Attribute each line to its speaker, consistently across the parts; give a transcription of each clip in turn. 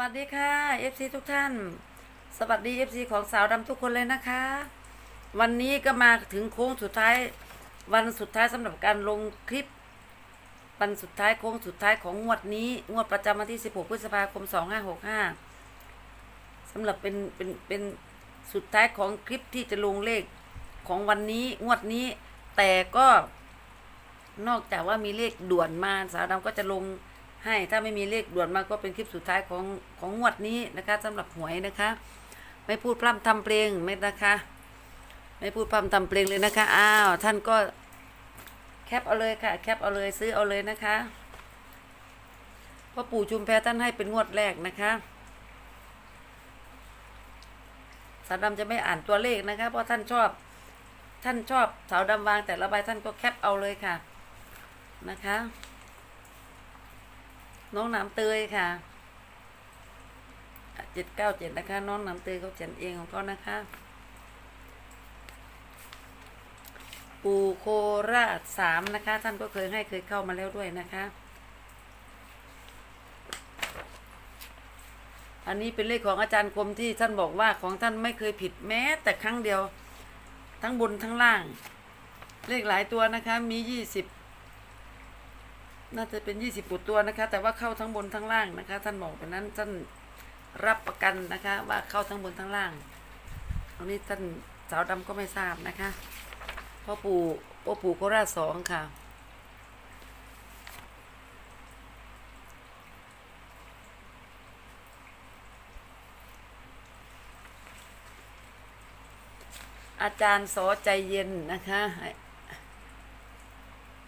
Speaker 1: วัสดีค่ะ FC ทุกท่าน สวัสดี FC ของสาวดำทุกคนเลยนะคะ วันนี้ก็มาถึงโค้งสุดท้าย วันสุดท้ายสำหรับการลงคลิป วันสุดท้ายโค้งสุดท้ายของงวดนี้ งวดประจำวันที่ 16 พฤษภาคม 2565สำหรับเป็นเป็นเป็นสุดท้ายของคลิปที่จะลงเลขของวันนี้งวดนี้ แต่ก็ นอกจากว่ามีเลขด่วนมาสาวดำก็จะลง ให้ถ้าไม่มีเลขด่วนมาก็เป็นคลิปสุดท้ายของของงวดนี้นะคะสำหรับหวยนะคะ ไม่พูดพร่ำทำเพลงไม่นะคะ ไม่พูดพร่ำทำเพลงเลยนะคะอ้าวท่านก็แคปเอาเลยค่ะ แคปเอาเลยซื้อเอาเลยนะคะพ่อปู่ชุมแพท่านให้เป็นงวดแรกนะคะสาวดำจะไม่อ่านตัวเลขนะคะ เพราะท่านชอบ ท่านชอบสาวดำวางแต่ละใบท่านก็แคปเอาเลยค่ะนะคะ น้องน้ำเตยค่ะเจ็ดเก้าเจ็ดนะคะ น้องน้ำเตยเขาเขียนเองของเขานะคะ ปูโคราชสามนะคะ ท่านก็เคยให้เคยเข้ามาแล้วด้วยนะคะ อันนี้เป็นเลขของอาจารย์คมที่ท่านบอกว่าของท่านไม่เคยผิดแม้ แต่ครั้งเดียว ทั้งบนทั้งล่าง เลขหลายตัวนะคะ มียี่สิบ น่าจะเป็นยี่สิบกว่าตัวนะคะ แต่ว่าเข้าทั้งบนทั้งล่างนะคะ ท่านบอกแบบนั้นท่านรับประกันนะคะ ว่าเข้าทั้งบนทั้งล่างตรงนี้ท่านสาวดำก็ไม่ทราบนะคะพ่อปู่พ่อปู่โคราชสองค่ะอาจารย์สอใจเย็นนะคะ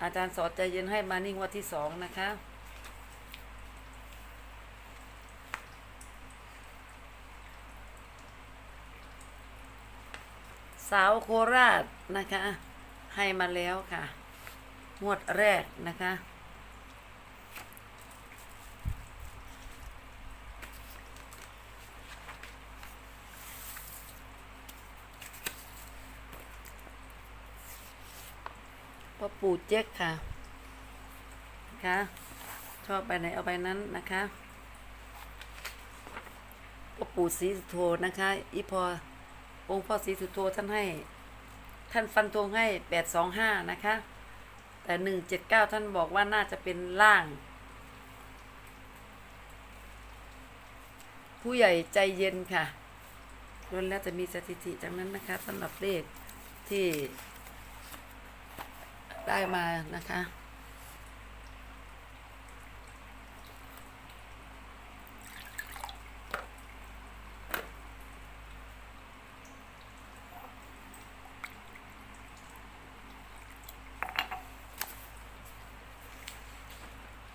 Speaker 1: อาจารย์สอใจเย็นให้มานิ่งวันที่สองนะคะ สาวโคราชนะคะ ให้มาแล้วค่ะงวดแรกนะคะ ปู่เจ๊กค่ะนะคะชอบไปไหนเอาไปนั้นนะคะพ่อปู่ศรีสุโธนะคะอีพอองค์พ่อศรีสุโธท่านให้ ท่านฟันธงให้แปดสองห้านะคะ แต่หนึ่งเจ็ดเก้าท่านบอกว่าน่าจะเป็นล่าง ผู้ใหญ่ใจเย็นค่ะล้วนแล้วจะมีสถิติจากนั้นนะคะสำหรับเลขที่ ได้มานะคะ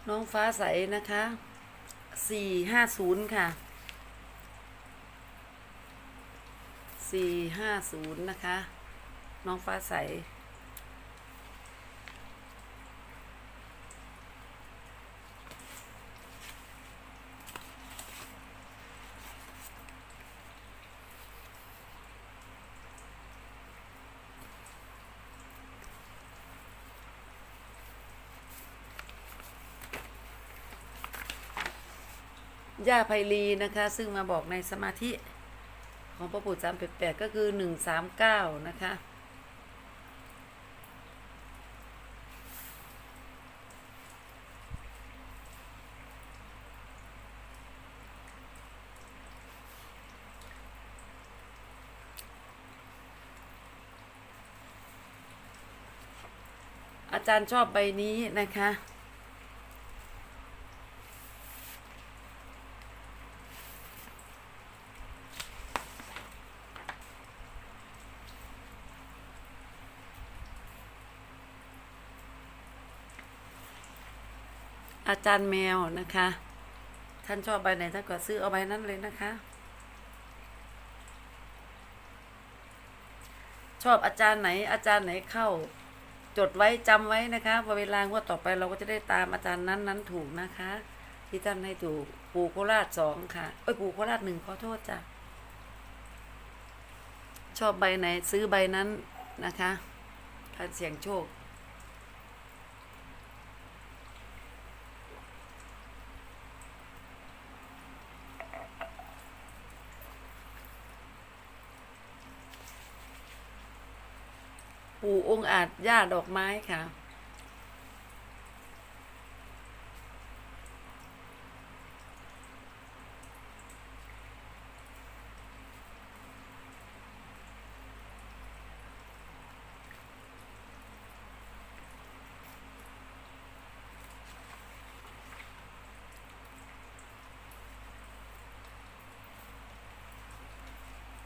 Speaker 1: น้องฟ้าใสนะคะสี่ห้าศูนย์ค่ะสี่ห้าศูนย์นะคะ น้องฟ้าใส ย่าไพลีนะคะ ซึ่งมาบอกในสมาธิของพระปู่สามแปดก็คือหนึ่งสามเก้านะคะ อาจารย์ชอบใบนี้นะคะ อาจารย์แมวนะคะ ท่านชอบใบไหนท่านก็ซื้อเอาใบนั้นเลยนะคะ ชอบอาจารย์ไหน อาจารย์ไหนเข้า จดไว้จำไว้นะคะพอเวลางวดต่อไปเราก็จะได้ตามอาจารย์นั้นนั้นถูกนะคะ ที่ท่านให้ถูกปู่โคราชสองค่ะเอ้ยปู่โคราชหนึ่งขอโทษจ้ะชอบใบไหนซื้อใบนั้นนะคะการเสี่ยงโชค ปู่ องค์อาจย่าดอกไม้ค่ะ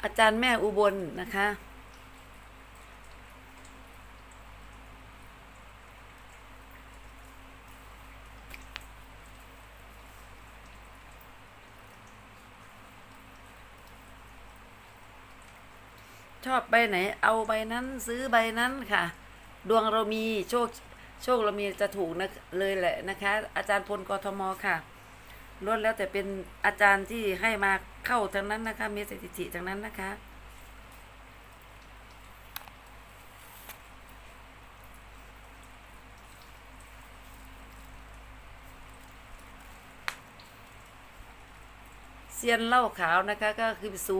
Speaker 1: อาจารย์แม่อุบลนะคะ ชอบใบไหน เอาใบนั้นซื้อใบนั้นค่ะ ดวงเรามีโชคโชคเรามีจะถูกนะเลยแหละนะคะ อาจารย์พลกทมค่ะล้วนแล้วแต่เป็นอาจารย์ที่ให้มาเข้าทั้งนั้นนะคะ มีสถิติทั้งนั้นนะคะ เซียนเหล้าขาวนะคะก็คือศู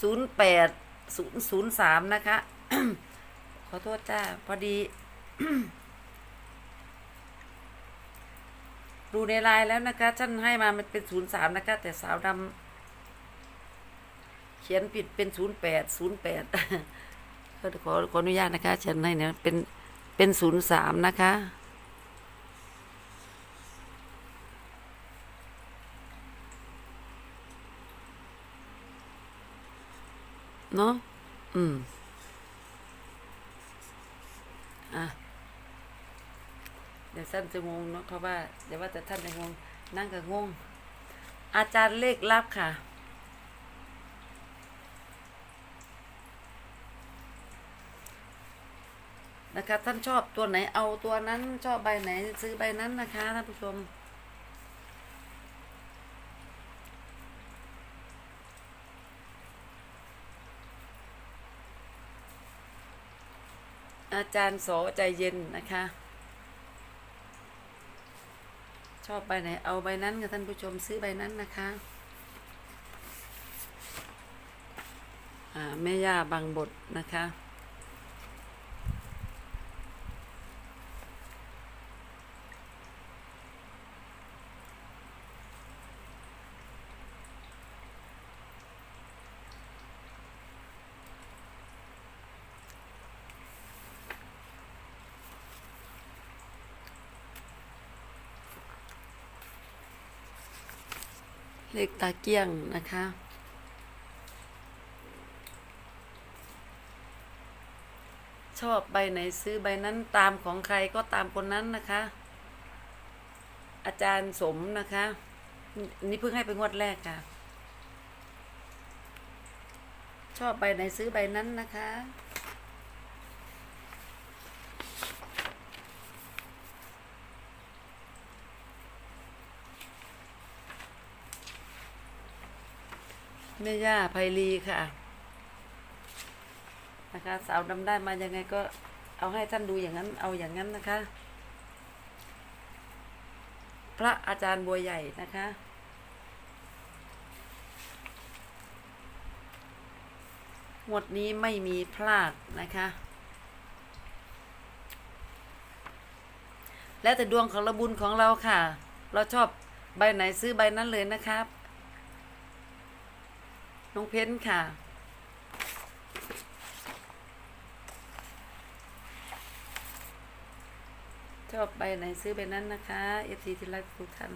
Speaker 1: ศูนย์แปด ศูนย์ศูนย์สามนะคะ ขอโทษจ้า พอดี ดูในไลน์แล้วนะคะท่านให้มามันเป็นศูนย์สามนะคะ แต่สาวดำเขียนผิดเป็นศูนย์แปดศูนย์แปดขอขออนุญาตนะคะฉันให้เนี่ยเป็นเป็นศูนย์สามนะคะ เนาะอืม อะ เดี๋ยวท่านจะงงเนาะเพราะว่า เดี๋ยวว่าแต่ท่านจะงง นั่งก็งง อาจารย์เลขลับค่ะ นะคะ ท่านชอบตัวไหนเอาตัวนั้น ชอบใบไหน ซื้อใบนั้นนะคะท่านผู้ชม อาจารย์โสใจเย็นนะคะ ชอบใบไหน เอาใบนั้นค่ะท่านผู้ชมซื้อใบนั้นนะคะอ่าแม่ย่าบางบทนะคะ เลขตาเกี้ยงนะคะชอบใบไหนซื้อใบนั้นตามของใครก็ตามคนนั้นนะคะ อาจารย์สมนะคะนนี่เพิ่งให้เป็นงวดแรกค่ะ ชอบใบไหนซื้อใบนั้นนะคะ แม่ย่าไพลีค่ะ นะคะ สาวดำได้มายังไงก็เอาให้ท่านดูอย่างนั้น เอาอย่างนั้นนะคะ พระอาจารย์บัวใหญ่นะคะงวดนี้ไม่มีพลาดนะคะ แล้วแต่ดวงของเราบุญของเราค่ะ เราชอบใบไหนซื้อใบนั้นเลยนะครับ น้องเพ้นค่ะ ชอบใบไหนซื้อใบนั้นนะคะเอฟซีที่รักทุกท่าน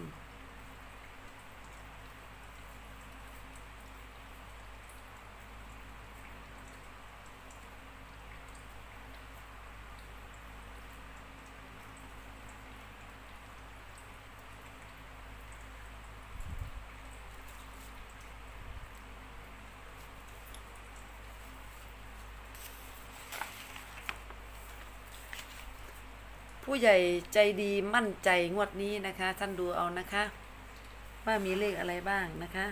Speaker 1: ผู้ใหญ่ใจดีมั่นใจงวดนี้นะคะ ท่านดูเอานะคะ ว่ามีเลขอะไรบ้างนะคะ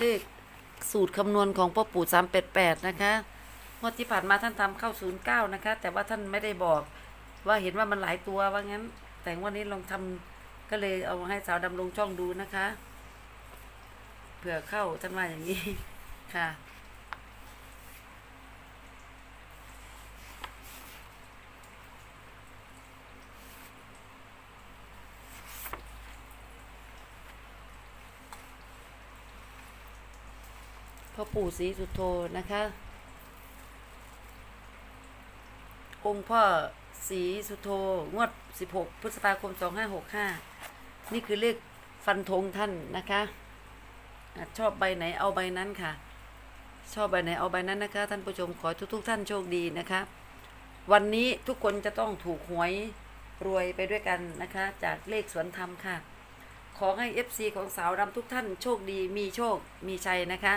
Speaker 1: เลขสูตรคำนวณของพ่อปู่สามแปดแปดนะคะงวดที่ผ่านมาท่านทำเข้าศูนย์เก้านะคะ แต่ว่าท่านไม่ได้บอกว่าเห็นว่ามันหลายตัวว่างั้น แต่วันนี้ลองทำก็เลยเอามาให้สาวดำลงช่องดูนะคะ เผื่อเข้าท่านว่าอย่างนี้ค่ะ พ่อปู่ศรีสุโธนะคะ องค์พ่อศรีสุโธงวด 16 พฤษภาคม 2565 นี่คือเลขฟันธงท่านนะคะชอบใบไหนเอาใบนั้นค่ะ ชอบใบไหนเอาใบนั้นนะคะ ท่านผู้ชมขอทุก ๆ ท่านโชคดีนะคะ วันนี้ทุกคนจะต้องถูกหวยรวยไปด้วยกันนะคะ จากเลขสวนธรรมค่ะ ขอให้ FC ของสาวรำทุกท่านโชคดีมีโชคมีชัยนะคะ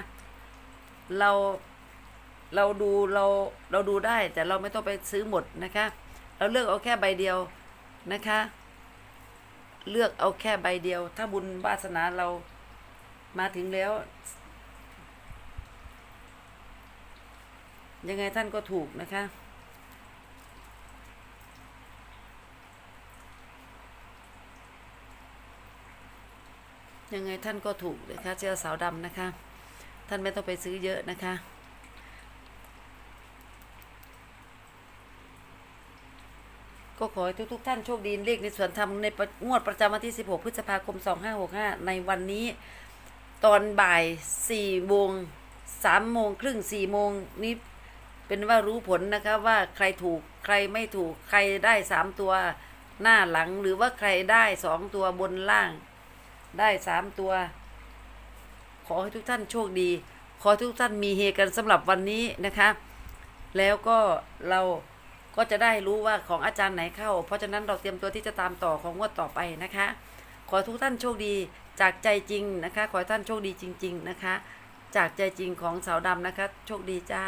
Speaker 1: เราเราดูเราเราดูได้แต่เราไม่ต้องไปซื้อหมดนะคะ เราเลือกเอาแค่ใบเดียวนะคะ เลือกเอาแค่ใบเดียว ถ้าบุญวาสนาเรามาถึงแล้ว ยังไงท่านก็ถูกนะคะยังไงท่านก็ถูกนะคะเจ้าสาวดำนะคะ ท่านไม่ต้องไปซื้อเยอะนะคะ ก็ขอให้ทุกๆ ท่านโชคดีเลขในส่วนทำในงวดประจำวันที่ 16 พฤษภาคม 2565 ในวันนี้ ตอนบ่าย4โมง3โมงครึ่ง4โมงนี้เป็นว่ารู้ผลนะคะว่าใครถูกใครไม่ถูกใครได้ 3 ตัวหน้าหลังหรือว่าใครได้ 2 ตัวบนล่าง ได้ 3 ตัว ขอให้ทุกท่านโชคดี ขอทุกท่านมีเฮกันสำหรับวันนี้นะคะ แล้วก็เราก็จะได้รู้ว่าของอาจารย์ไหนเข้า เพราะฉะนั้นเราเตรียมตัวที่จะตามต่อของงวดต่อไปนะคะ ขอทุกท่านโชคดีจากใจจริงนะคะ ขอท่านโชคดีจริง ๆ นะคะ จากใจจริงของสาวดำนะคะ โชคดีจ้า